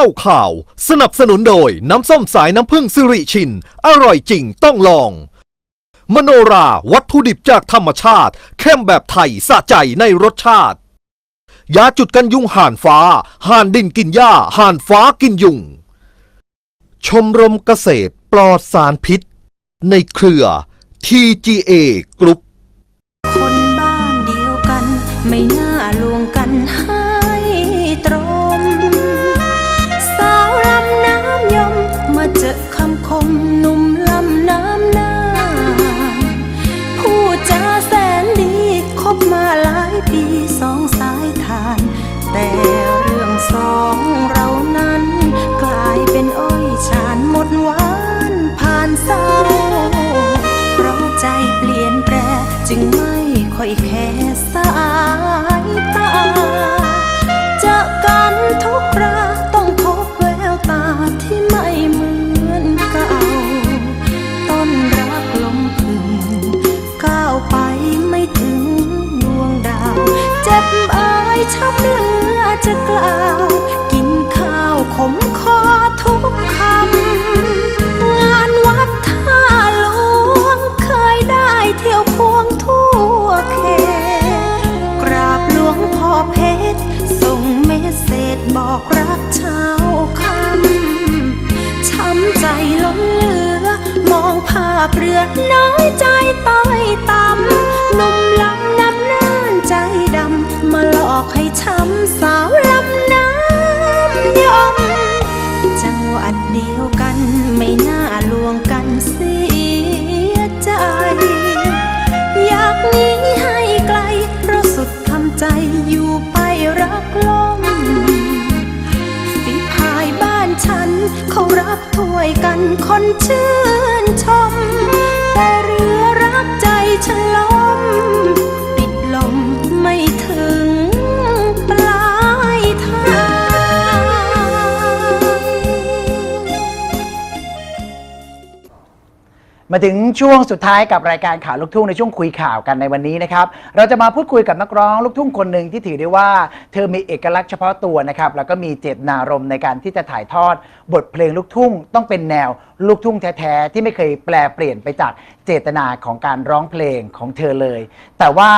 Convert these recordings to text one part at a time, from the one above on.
ล่าข่าว สนับสนุนโดยน้ำส้มสายน้ำผึ้งสิริชิน อร่อยจริงต้องลอง มโนราวัตถุดิบจากธรรมชาติ เข้มแบบไทยสะใจในรสชาติ ยาจุดกันยุงห่านฟ้า ห่านดินกินหญ้า ห่านฟ้ากินยุง ชมรมเกษตรปลอดสารพิษ ในเครือ TGA กรุ๊ปคนบ้านเดียวกันไม่ มาหลายปีสองสายทาน แต่เรื่องสองเรานั้น กลายเป็นอ้อยชานหมดหวานผ่านเศร้าเพราะใจเปลี่ยนแปรจึงไม่ค่อยแค่สายตา ช้ำเหลือจะกล่าว กินข้าวขมคอทุกคำ งานวัดท่าหลวงเคยได้เที่ยวควงทั่วเขตกราบหลวงพ่อเพชร ส่งเมสเซจบอกรักเช้าคำ ช้ำใจล้นเหลือ มองภาพเรือน้อยใจต้อยต่ำนุ่มลำ อกให้ช้ำสาวลำน้ำยมจังหวัดเดียวกันไม่น่าลวงกันเสียใจ อยากหนีให้ไกลเพราะสุดทำใจอยู่ไปรักลมฝีพายบ้านฉันเขารับถ้วยกันคนชื่นชม แต่เรือรับใจฉันล้ม มาถึงช่วงสุดท้ายกับรายการข่าวลูกทุ่งในช่วงคุยข่าวกันในวันนี้นะครับ เราจะมาพูดคุยกับนักร้องลูกทุ่งคนหนึ่งที่ถือได้ว่า เธอมีเอกลักษณ์เฉพาะตัวนะครับ แล้วก็มีเจตนารมณ์ในการที่จะถ่ายทอด บทเพลงลูกทุ่ง ต้องเป็นแนวลูกทุ่งแท้ๆที่ไม่เคยแปลเปลี่ยนไปจากเจตนาของการร้องเพลงของเธอเลย แต่ว่า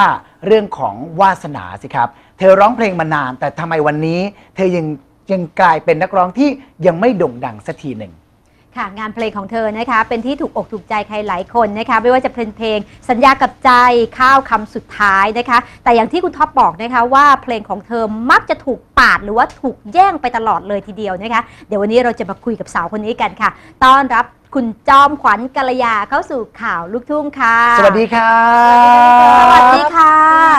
เรื่องของวาสนาสิครับ เธอร้องเพลงมานาน แต่ทำไมวันนี้ เธอยังยังกลายเป็นนักร้องที่ยังไม่โด่งดังสักทีหนึ่ง ค่ะงานเพลงของเธอนะคะ เป็นที่ถูกอกถูกใจใครหลายคนนะคะ ไม่ว่าจะเป็นเพลง สัญญากับใจข้าวคำสุดท้ายนะคะ แต่อย่างที่คุณท็อปบอกนะคะว่าเพลงของเธอมักจะถูกปาดหรือว่าถูกแย่งไปตลอดเลยทีเดียวนะคะ เดี๋ยววันนี้เราจะมาคุยกับสาวคนนี้กันค่ะ ต้อนรับคุณจอมขวัญกัลยาเข้าสู่ข่าวลูกทุ่งค่ะ สวัสดีครับ สวัสดีค่ะ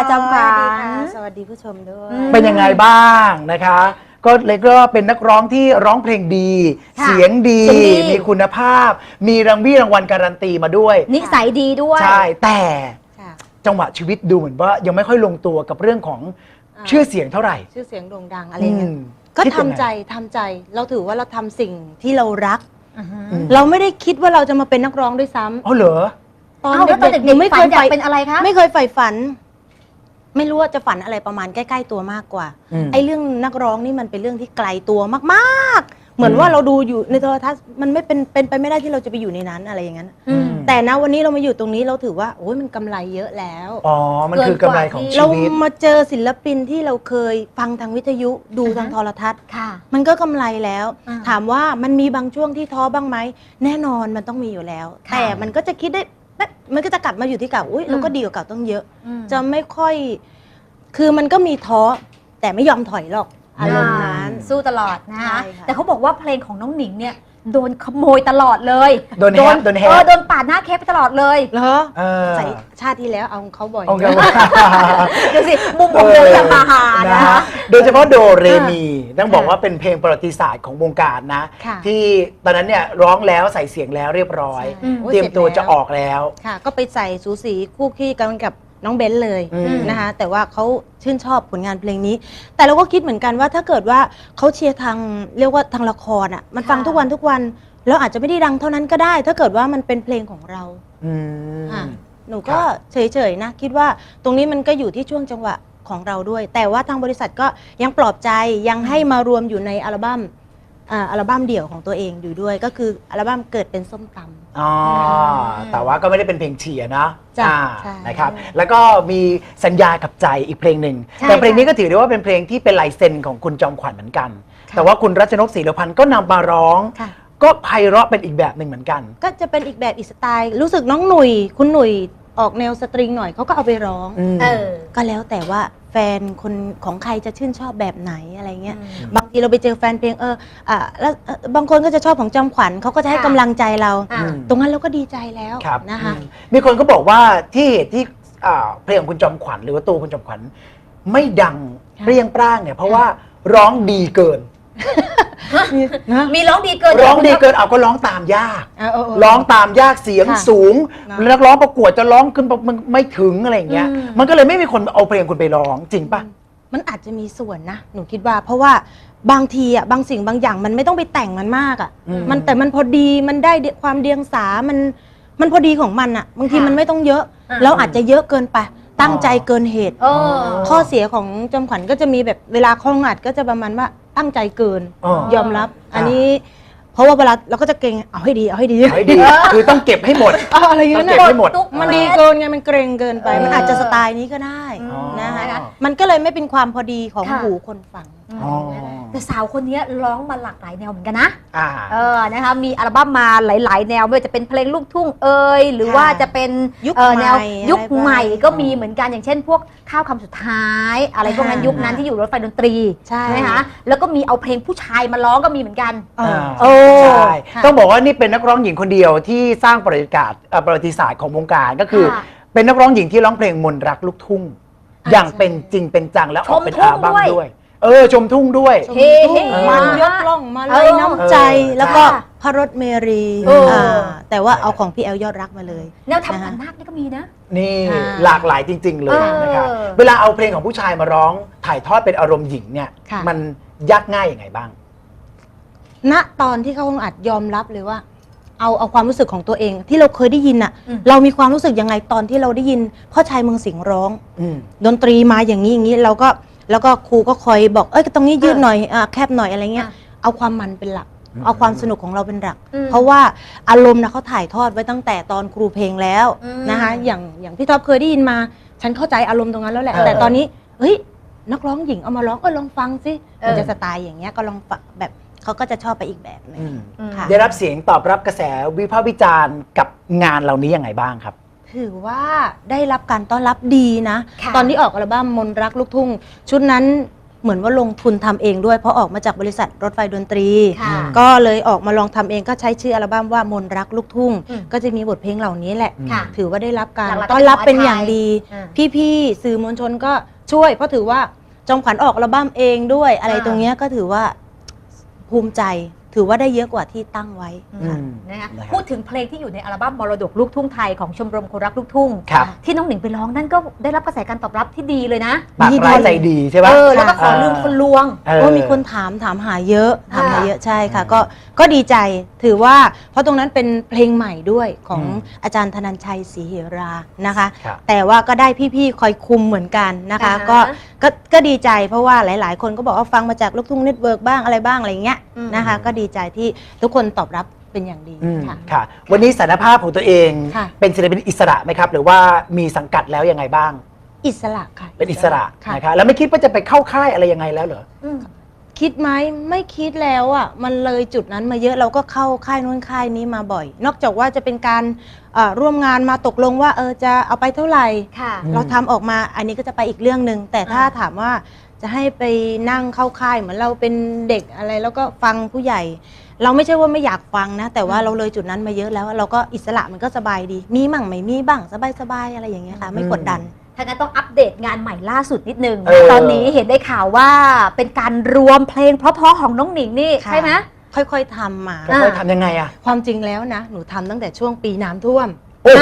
จอมขวัสวัสดีญค่ะสวัสดีผู้ชมด้วยอืมเป็นยังไงบ้างนะคะ ก็เลยก็เป็นนักร้องที่ร้องเพลงดี ค่ะเสียงดี เสียงดี มีคุณภาพ มีรางวีรางวัลการันตีมาด้วย นิสัยดีด้วยใช่ แต่ค่ะจังหวะชีวิตดูเหมือนว่ายังไม่ค่อยลงตัวกับเรื่องของอ่าชื่อเสียงเท่าไหร่ชื่อเสียงโด่งดังอะไรเงี้ยอืมก็คิดทำยังไง ใจทำใจเราถือว่าเราทำสิ่งที่เรารัก อือฮึอืมเราไม่ได้คิดว่าเราจะมาเป็นนักร้องด้วยซ้ำอ๋อเหรอ ตอนเอ้าแล้วตอนเด็เด็กกๆหนูๆไม่ฝัเคนยอยากใฝ่เป็นอะไรคะ ไม่เคยใฝ่ฝัน ไม่รู้ว่าจะฝันอะไรประมาณใกล้ๆตัวมากกว่า อืม ไอ้เรื่องนักร้องนี่มันเป็นเรื่องที่ไกลตัวมากๆ เหมือนอืมว่าเราดูอยู่ในโทรทัศน์มันไม่เป็นเป็นไปไม่ได้ที่เราจะไปอยู่ในนั้นอะไรอย่างนั้น อืม แต่นะวันนี้เรามาอยู่ตรงนี้เราถือว่าโอ้ยมันกำไรเยอะแล้ว อ๋อ มันคือกำไรของชีเราวิต มาเจอศิลปินที่เราเคยฟังทางวิทยุดูอือฮะทางโทรทัศน์ ค่ะ มันก็กำไรแล้ว อ่าถามว่ามันมีบางช่วงที่ท้อบ้างไหม แน่นอนมันต้องมีอยู่แล้ว ค่ะ แต่มันก็จะคิดได้เอ๊ะ มันก็จะกลับมาอยู่ที่เก่าอุ้ยอืมเราก็ดีกว่าเก่าต้องเยอะอืมจะไม่ค่อย คือมันก็มีท้อแต่ไม่ยอมถอยหรอกอารมณ์นั้น สู้ตลอดนะคะใช่ค่ะ แต่เขาบอกว่าเพลงของน้องหนิงเนี่ย โดนขโมยตลอดเลยโดนแฮปโดนแฮปเออโดนปาดหน้าเค้กไปตลอดเลยเหรอเออใส่ชาติที่แล้วเอาของเขาบ่อยโอเคดูสิมุมมองเดินแบบมาหานะนะคะฮะโดยเฉพาะโดเรมีต้องบอกค่ะว่าเป็นเพลงประวัติศาสตร์ของวงการนะ ค่ะที่ตอนนั้นเนี่ยร้องแล้วใส่เสียงแล้วเรียบร้อย ใช่โอ้เตรียมตัวสจจะแล้วออกแล้ว ค่ะ ก็ไปใส่สูสีคู่ขี้กันกับ น้องเบนซ์เลยอืม นะคะ แต่ว่าเขาชื่นชอบผลงานเพลงนี้ แต่เราก็คิดเหมือนกันว่าถ้าเกิดว่าเขาเชียร์ทางเรียกว่าทางละครอะ มันฟังค่ะ ทุกวันทุกวันเราอาจจะไม่ได้ดังเท่านั้นก็ได้ ถ้าเกิดว่ามันเป็นเพลงของเรา อืม ค่ะหนูครัก็บเฉยๆนะ คิดว่าตรงนี้มันก็อยู่ที่ช่วงจังหวะของเราด้วย แต่ว่าทางบริษัทก็ยังปลอบใจยังให้มารวมอยู่ในอัลบั้ม อ่าอัลบั้มเดี่ยวของตัวเองอยู่ด้วย ก็คืออัลบั้มเกิดเป็นส้มตำ อ๋อแต่ว่าก็ไม่ได้เป็นเพลงเชียร์นะจ้ะอ่าใช่นะครับ แล้วก็มีสัญญากับใจอีกเพลงหนึ่ง ใช่แต่เพลงนี้ก็ถือได้ว่าเป็นเพลงที่เป็นลายเซ็นของคุณจอมขวัญเหมือนกันแต่ว่าคุณรัชนกศรีรพันธ์ก็นำมาร้อง ค่ะ ก็ไพเราะเป็นอีกแบบหนึ่งเหมือนกัน ก็จะเป็นอีกแบบอีกสไตล์ รู้สึกน้องหนุ่ย คุณหนุ่ยออกแนวสตริงหน่อยเขาก็เอาไปร้องอืมเออ ก็แล้วแต่ว่า แฟนคนของใครจะชื่นชอบแบบไหนอะไรเงี้ยอืมบางทีเราไปเจอแฟนเพลงเอออ่าแล้วเอ่อบางคนก็จะชอบของจอมขวัญเขาก็จะให้ค่ะกำลังใจเรา อะ อืม ตรงนั้นเราก็ดีใจแล้วครับนะคะ อืมมีคนก็บอกว่าที่เหตุที่อ่าเพลงของคุณจอมขวัญหรือว่าตัวคุณจอมขวัญไม่ดังค่ะเปรี้ยงปร้างเนี่ยเพราะว่าร้องดีเกิน นะมีร้องดีเกินร้องดีเกินเอาก็ร้องตามยากอะเออเออ ร้องตามยากเสียงค่ะสูง นะนักร้องประกวดจะร้องขึ้นมันไม่ถึงอะไรอย่างเงี้ย อืม มันก็เลยไม่มีคนเอาเพลงคุณไปร้องจริงปะมันอาจจะมีส่วนนะ หนูคิดว่า เพราะว่าบางทีอะบางสิ่งบางอย่างมันไม่ต้องไปแต่งมันมากอะอืม มันแต่มันพอดีมันได้ความเดียงสามันมันพอดีของมันอะ บางทีค่ะมันไม่ต้องเยอะ อ่า แล้วอาจจะเยอะเกินไป ตั้งใจเกินเหตุ เออ ข้อเสียของจอมขวัญก็จะมีแบบเวลาคล้องอัดก็จะประมาณว่า ตั้งใจเกิน อ๋อ ยอมรับ อันนี้ เพราะว่าเวลาเราก็จะเกรงเอาให้ดีเอาให้ดีเอาให้ดี คือต้องเก็บให้หมด เอาอะไรอย่างต้อนั้งนเก็บน่ะให้หมด ทุกมันเม็ดีดเกินไงมันเกรงเกินไปเออมันอาจจะสไตล์นี้ก็ได้อ๋อ นะคะมันก็เลยไม่เป็นความพอดีของค่ะ หูคนฟัง อ๋อแต่สาวคนนี้ร้องมาหลากหลายแนวเหมือนกันนะอ่า เออนะคะมีอัลบั้มมาหลาย ๆ แนวไม่ว่าจะเป็นเพลงลูกทุ่งเอยหรือค่ะว่าจะเป็นยุคเอ่อใหม่แนวอะไรยุคใหม่บ้างก็มีเหมือนกันอย่างเช่น พวกข้าวคำสุดท้าย อะไรพวกนั้นอ่ายุยุคนั้นที่อยู่รถไฟดนตรีใช่ ไหมคะแล้วก็มีเอาเพลงผู้ชายมาร้องก็มีเหมือนกัน เออ โอ้ใช่ค่ะต้องบอกว่านี่เป็นนักร้องหญิงคนเดียวที่สร้างประวัติศาสตร์เอ่อประวัติศาสตร์ของวงการก็คือ ค่ะเป็นนักร้องหญิงที่ร้องเพลงมนต์รักลูกทุ่งอ่าอย่างใช่เป็นจริงเป็นจังแล้วออกเป็นชมทุ่อังลบั้มด้วย ด้วย เออชมทุ่งด้วย เฮ้เฮ้เออมันยกล่องมาเอเลอยน้ำใจเออแล้วก็ค่ะพระรถเมรีเอออ่าแต่ว่าเอาของพี่แอลยอดรักมาเลย แนวทำนะขวัคะญนาคนี่ก็มีนะ นี่ค่ะ หลากหลายจริง ๆ เลยเออนะครับเวลาเอาเพลงของผู้ชายมาร้อง ถ่ายทอดเป็นอารมณ์หญิงเนี่ย ค่ะ มันยากง่ายยังไงบ้าง ณตอนที่เขาคงอัดยอมรับเลยว่า เอาเอาความรู้สึกของตัวเอง ที่เราเคยได้ยินอะอืม เรามีความรู้สึกยังไงตอนที่เราได้ยินพ่อชายเมืองสิงห์ร้อง อืม ดนตรีมาอย่างนี้อย่างนี้เราก็ แล้วก็ครูก็คอยบอกเอ้ยตรงนี้ยืดหน่อยอะแคบหน่อยอะไรเงี้ยอะเอาความมันเป็นหลัก อืม เอาความสนุกของเราเป็นหลัก อืมเพราะว่าอารมณ์นะเขาถ่ายทอดไว้ตั้งแต่ตอนครูเพลงแล้วอืม นะคะอย่างอย่างพี่ท็อปเคยได้ยินมา ฉันเข้าใจอารมณ์ตรงนั้นแล้วแหละ เออแต่ตอนนี้เฮ้ยนักร้องหญิงเอามาร้องก็ลองฟังสิเออมันจะสไตล์อย่างเงี้ยก็ลองฟังแบบเขาก็จะชอบไปอีกแบบหนึงอืมอืม ค่ะ ได้รับเสียงตอบรับกระแสวิพากษ์วิจารณ์กับงานเหล่านี้ยังไงบ้างครับ ถือว่าได้รับการต้อนรับดีนะ ค่ะ ตอนที่ออกอัลบั้มมนรักลูกทุ่ง ชุดนั้นเหมือนว่าลงทุนทำเองด้วย เพราะออกมาจากบริษัทรถไฟดนตรี ค่ะ ก็เลยออกมาลองทำเองก็ใช้ชื่ออัลบั้มว่ามนรักลูกทุ่ง อืมก็จะมีบทเพลงเหล่านี้แหละ ค่ะ ถือว่าได้รับการหลักๆต้อนรับก็เป็นเป็นอย่างดี อ่าพี่ๆสื่อมวลชนก็ช่วย เพราะถือว่าจอมขวัญออกอัลบั้มเองด้วยอะไรอ่า ตรงเนี้ยก็ถือว่าภูมิใจ ถือว่าได้เยอะกว่าที่ตั้งไว้อืมนะคะนะครับพูดถึงเพลงที่อยู่ในอัลบั้มมรดกลูกทุ่งไทยของชมรมคนรักลูกทุ่ง ครับ ที่น้องหนิงไปร้องนั่นก็ได้รับกระแสการตอบรับที่ดีเลยนะ ปากร้ายใจดีใช่ปะ เออแล้วก็ขอเออลืมคนลวง เออโอ้มีคนถามถามหาเยอะถามหาค่ะเยอะใช่ค่ะ ก็ก็ดีใจถือว่าเพราะตรงนั้นเป็นเพลงใหม่ด้วยของอืมอาจารย์ธนันชัยศรีเหรานะคะ ครับ แต่ว่าก็ได้พี่ๆคอยคุมเหมือนกันนะคะ อ่าฮะ ก็ก็ก็ดีใจเพราะว่าหลาย ๆ คนก็บอกว่าฟังมาจากลูกทุ่งเน็ตเวิร์กบ้างอะไรบ้างอะไรเงี้ยอืมนะคะ ก็ดีใจที่ทุกคนตอบรับเป็นอย่างดีอืมค่ะ ค่ะ วันนี้สารภาพของตัวเองค่ะ เป็นศิลปินอิสระไหมครับ หรือว่ามีสังกัดแล้วยังไงบ้าง อิสระค่ะเป็นอิสระค่ะนะคะแล้วไม่คิดว่าจะไปเข้าค่ายอะไรยังไงแล้วเหรอ อืมคิดไหมไม่คิดแล้วอะมันเลยจุดนั้นมาเยอะเราก็เข้าค่ายนู้นค่ายนี้มาบ่อย นอกจากว่าจะเป็นการเอ่อร่วมงานมาตกลงว่าเออจะเอาไปเท่าไหร่ ค่ะ อืม เราทำออกมาอันนี้ก็จะไปอีกเรื่องหนึ่งแต่ถ้าอ่า ถามว่า จะให้ไปนั่งเข้าค่ายเหมือนเราเป็นเด็กอะไร แล้วก็ฟังผู้ใหญ่ เราไม่ใช่ว่าไม่อยากฟังนะ แต่ว่าเราเลยจุดนั้นมาเยอะแล้ว เราก็อิสระมันก็สบายดี มีมั่งไม่มีบ้างสบายๆอะไรอย่างเงี้ยค่ะ ไม่กดดันถ้างั้นต้องอัปเดตงานใหม่ล่าสุดนิดนึง เออ ตอนนี้เห็นได้ข่าวว่าเป็นการรวมเพลงเพราะๆของน้องหนิงนี่ค่ะใช่ไหม ค่อย ๆทำมาแล้วค่อยทำยังไงอะ ความจริงแล้วนะ หนูทำตั้งแต่ช่วงปีน้ำท่วม โอ้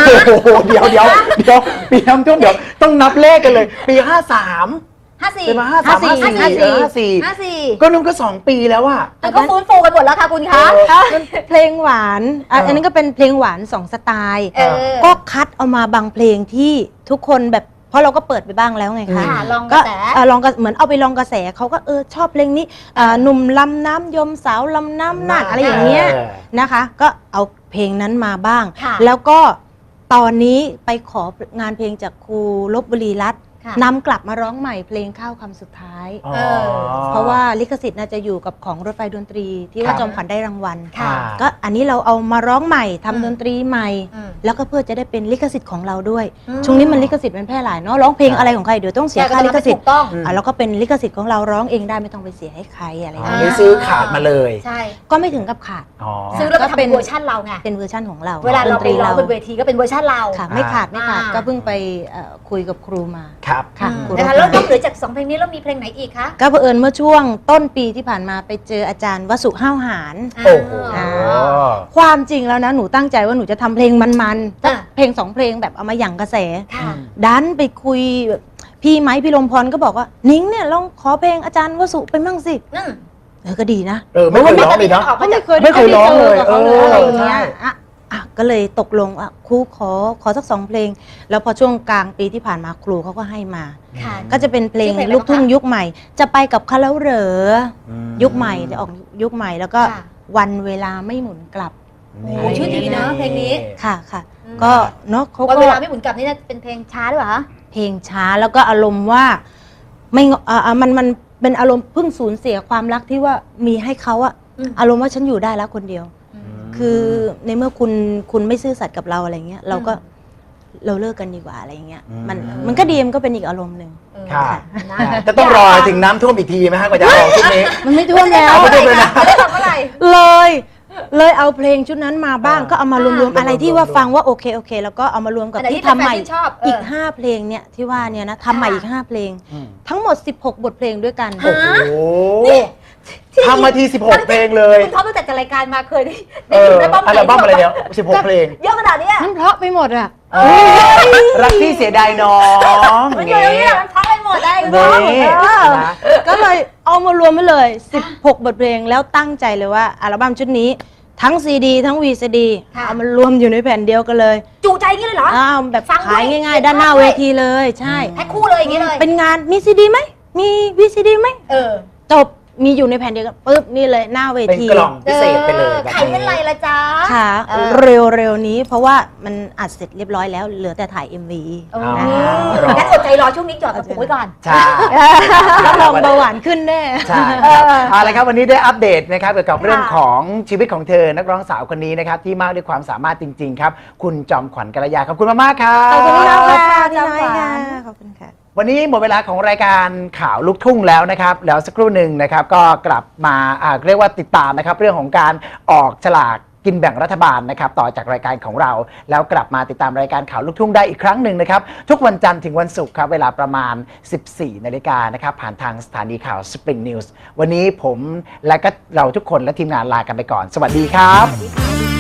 โหเดี๋ยวเดี๋ยวเดี๋ยวปีน้ำท่วมเดี๋ยวต้องนับเลขกันเลย ปี ห้าสามห้าสี่เป็นมา53ห้าสี่54ห้าสี่ห้าสี่ห้าสี่ก็นุ่นก็สองปีแล้วอะมันก็ฟื้นฟูกันหมดแล้วค่ะคุณคะเออมันเพลงหวานอะเอออัอันนี้ก็เป็นเพลงหวานสองสไตล์เออก็คัดเอามาบางเพลงที่ทุกคนแบบเพราะเราก็เปิดไปบ้างแล้วไงคะค่ะลองกระแสเอ่อลองกระเหมือนเอาไปลองกระแสเขาก็เออชอบเพลงนี้อ่าหนุ่มลำน้ำยมสาวลำน้ำนาดอะไรอย่างเงี้ยเออนะคะ ก็เอาเพลงนั้นมาบ้างค่ะแล้วก็ตอนนี้ไปของานเพลงจากครูลบบุรีรัตน์ค่ะ นำกลับมาร้องใหม่เพลงข้าวคำสุดท้าย อ๋อเออเพราะว่าลิขสิทธิ์น่าจะอยู่กับของรถไฟดนตรีที่ครัว่าบจอมขวัญได้รางวัลค่ะ ก็อันนี้เราเอามาร้องใหม่ทำอืม ดนตรีใหม่ อืม แล้วก็เพื่อจะได้เป็นลิขสิทธิ์ของเราด้วย อืม ช่วงนี้มันลิขสิทธิ์มันแพร่หลายเนาะร้องเพลงอะไรของใครเดี๋ยวต้องเสียค่าลิขสิทธิ์ถูกต้อง อะแล้วก็เป็นลิขสิทธิ์ของเราร้องเองได้ไม่ต้องไปเสียให้ใครอะไรอย่างอันเงี้ยนี้ซื้อขาดมาเลยใช่ ก็ไม่ถึงกับขาด อ๋อ ซื้อแล้วก็ก็เป็นทำเป็นเวอร์ชันเราไง เป็นเวอร์ชั่นของเราเวลาเราดนไปร้องบนเวทีก็เป็นเวอร์ชันเรา ค่ะไม่ขาดไม่ขาดอ่า ก็เพิ่งไปเอ่อคุยกับครูมา ครับค่ะอืมครูนะคะรแล้วถนอกเหนือจากสองเพลงนี้แล้วมีเพลงไหนอีกคะก็เผอิญเมื่อช่วงต้นปีที่ผ่านมาไปเจออาจารย์วสุห้าวหาร โอ้โห อ่า ความจริงแล้วนะหนูตั้งใจว่าหนูจะทำเพลงมันๆสักอะ เพลงสองเพลงแบบเอามาหยั่งกระแส ค่ะ ดันไปคุยแบบพี่ไม้พี่ลมพรก็บอกว่านิ้งเนี่ยลองขอเพลงอาจารย์วสุไปมั่งสิอืมเออก็ดีนะ เออไม่เคยร้องเลยเนาะ ออกมาจากไม่เคยร้องเลยกับเขาเลยเออ อะไรอย่างเงี้ยใช่ อะอะ ก็เลยตกลงอะครูขอขอสักสองเพลง แล้วพอช่วงกลางปีที่ผ่านมาครูเขาก็ให้มา ค่ะ ก็จะเป็นเพลงชื่อเพลงอะไรลูกทุ่งบ้างคะยุคใหม่ จะไปกับคาแล้วเหรออืมยุคใหม่จะออกยุคใหม่ แล้วก็ค่ะ วันเวลาไม่หมุนกลับ โอ้ชื่อดีนะเพลงนี้ ค่ะค่ะ อืมก็เนาะเขาวันก็เวลาไม่หมุนกลับนี่น่าจะเป็นเพลงช้าด้วยเหรอคะ เพลงช้าแล้วก็อารมณ์ว่าไม่งอ่าอ่ามันมันเป็นอารมณ์เพิ่งสูญเสียความรักที่ว่ามีให้เขาอะอืม อารมณ์ว่าฉันอยู่ได้แล้วคนเดียว คือในเมื่อคุณคุณไม่ซื่อสัตย์กับเราอะไรเงี้ยเราก็เราเลิกกันดีกว่าอะไรเงี้ยอืมมันมันก็ดีมันก็เป็นอีกอารมณ์หนึ่งเออค่ะนะจะต้องรอถึงน้ำท่วมอีกทีไหมฮะกว่าจะออกชุดนี้ มันไม่ท่วมแล้ว ไม่ท่วมเลยนะไม่ได้ฟังเมื่อไหร่เลย เลยเอาเพลงชุดนั้นมาบ้างอ่าก็เอามารวมรวมๆอะไรที่รวมว่าๆฟังว่าโอเคโอเค แล้วก็เอามารวมกับอันไหนที่ที่ทำใหม่แฟนๆที่ชอบเอออีอีก 5 เพลงเนี่ยที่ว่าเนี่ยนะทำใหม่อีก 5 เพลงอืมทั้งหมด 16 บทเพลงด้วยกันโอ้โหนี่ ทำมาที 16 เพลงเลยคุณท็อปตั้งแต่จัดรายการมาเคยได้เอได้อยินอัอัลบั้มอะไรเนี่ย 16 เพลงเยอะขนาดเนี้ยมันเพราะไปหมดอะเออรักที่เสียดายน้องมันอยู่ตรงนี้แหละมันพักไปหมดได้คุณนี่ท็อปเออ นะก็เลยเอามารวมไปเลย 16 บทเพลงแล้วตั้งใจเลยว่าอัลบั้มชุดนี้ทั้งซีดีทั้งวีซีดีค่ะ เอามารวมอยู่ในแผ่นเดียวกันเลยจูใจอย่างนี้เลยเหรอ อ้าวแบบฟังด้วยขายง่าย ๆ ด้านหน้าฟังด้วยเวทีเลย ใช่ แพ็คคู่เลยอย่างนี้เลย เป็นงานมีซีดีไหมมีวีซีดีไหมเออ จบ มีอยู่ในแผ่นเดียวกันปุ๊บนี่เลยหน้าเวเป็นทีกล่องพิเศษไปเลยแบบไข่เป็นไรนี้ละจ๊ะ ค่ะเออ เร็วๆนี้เพราะว่ามันอัดเสร็จเรียบร้อยแล้วเหลือแต่ถ่าย MV โอ้อ๋อโหงั้นอดใจรอช่วงนี้จอดกระปุกไว้ก่อน ใช่รับรองเบาหวานขึ้นแน่ ใช่ครับเอาละครับวันนี้ได้อัปเดตนะครับเกี่ยวกับเรื่องของชีวิตของเธอนักร้องสาวคนนี้นะครับที่มากด้วยความสามารถจริง ๆ ครับ คุณจอมขวัญกัลยาขอบคุณมากๆครับ ขอบคุณมากค่ะพี่พี่น้น้ออยยค่ะค่ะขอบคุณค่ะ วันนี้หมดเวลาของรายการข่าวลูกทุ่งแล้วนะครับ แล้วสักครู่หนึ่งนะครับก็กลับมาอ่าเรียกว่าติดตามนะครับ เรื่องของการออกฉลากกินแบ่งรัฐบาลนะครับ ต่อจากรายการของเรา แล้วกลับมาติดตามรายการข่าวลูกทุ่งได้อีกครั้งหนึ่งนะครับ ทุกวันจันทร์ถึงวันศุกร์ครับ เวลาประมาณ 14 นาฬิกานะครับ ผ่านทางสถานีข่าว Spring News วันนี้ผมและก็เราทุกคนและทีมงานลากันไปก่อน สวัสดีครับ